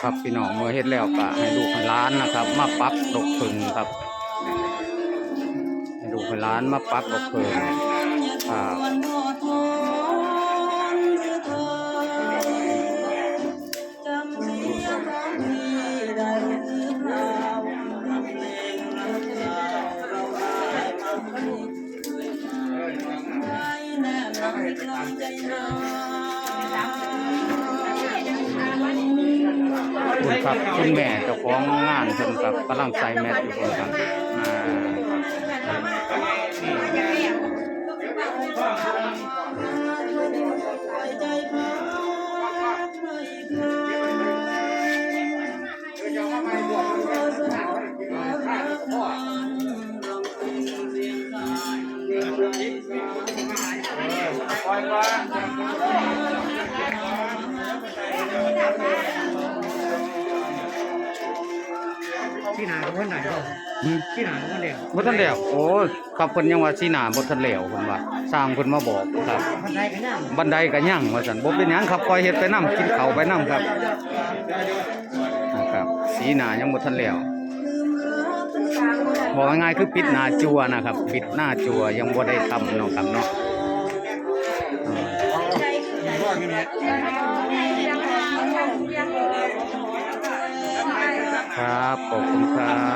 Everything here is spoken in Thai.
ครับพี่น้องเมื่อเฮ็ดแล้วก็ให้ลูกให้หล้านนะครับ มาปักดอกพึ่งครับให้ลูกให้หล้านมาปักดอกพึ่งครับ คุณครับคุณแม่เจ้าของงานเพิ่นครับกำลังใส่แมสอยู่เพิ่นครับอ่า ที่หนาของคนไหนก็อืมที่หนาของคนเดียวบ่ทันแล้วโอ้ครับเพิ่นยังว่าสีหน้าบ่ทันแล้วเพิ่นว่าสร้างเพิ่นมาบอกครับคนไทยกันยังบันไดก็ยังว่าซั่นบ่เป็นหยังครับคอยเฮ็ดไปนํกินข้าวไปนํครับนะครับ สีหน้ายังบ่ทันแล้วบอกง่ายๆคือปิดหน้าจัวนะครับ ปิดหน้าจัวยังบ่ได้ทำเนาะครับเนาะอืม ครับ ขอบคุณครับ